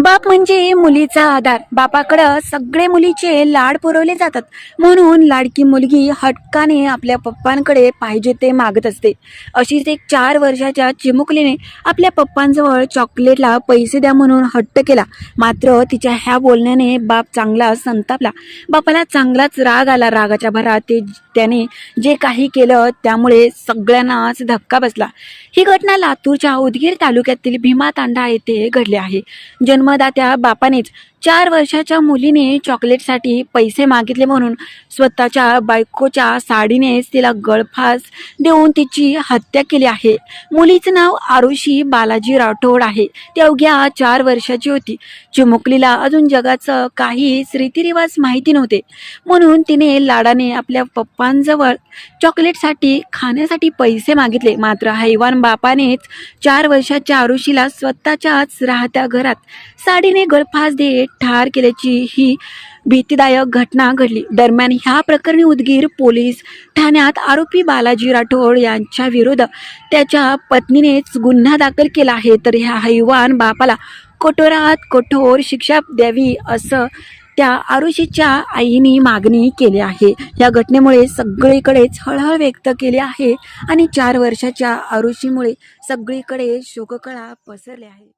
बाप म्हणजे मुलीचा आधार. बापाकडं सगळे मुलीचे लाड पुरवले जातात. म्हणून लाडकी मुलगी हटकाने आपल्या पप्पांकडे पाहिजे ते मागत असते. अशीच एक चार वर्षाच्या चिमुकलीने आपल्या पप्पांजवळ चॉकलेटला पैसे द्या म्हणून हट्ट केला. मात्र तिच्या ह्या बोलण्याने बाप चांगला संतापला. बापाला चांगलाच राग आला. रागाच्या भरात ते त्याने जे काही केलं त्यामुळे सगळ्यांनाच धक्का बसला. ही घटना लातूरच्या उदगीर तालुक्यातील भीमातांडा येथे घडली आहे. जन्मदात्या बापानेच चार वर्षाच्या मुलीने चॉकलेटसाठी पैसे मागितले म्हणून स्वतःच्या बायकोच्या साडीनेच तिला गळफास देऊन तिची हत्या केली आहे. मुलीचं नाव आरुषी बालाजी राठोड आहे. ती अवघ्या चार वर्षाची होती. चिमुकलीला अजून जगाचं काहीच रीतिरिवाज माहिती नव्हते. म्हणून तिने लाडाने आपल्या पप्पांजवळ चॉकलेटसाठी खाण्यासाठी पैसे मागितले. मात्र हैवान बापानेच चार वर्षाच्या आरुषीला स्वतःच्याच राहत्या घरात साडीने गळफास देत ठार केल्याची ही भीतीदायक घटना घडली. दरम्यान ह्या प्रकरणी उदगीर पोलीस ठाण्यात आरोपी बालाजी राठोड यांच्या विरोध त्याच्या पत्नीनेच गुन्हा दाखल केला आहे. तर ह्या हैवान बापाला कठोरात कठोर शिक्षा द्यावी असं त्या आरुषीच्या आईने मागणी केली आहे. या घटनेमुळे सगळीकडेच हळहळ व्यक्त केली आहे आणि चार वर्षाच्या आरुषीमुळे सगळीकडे शोककळा पसरली आहे.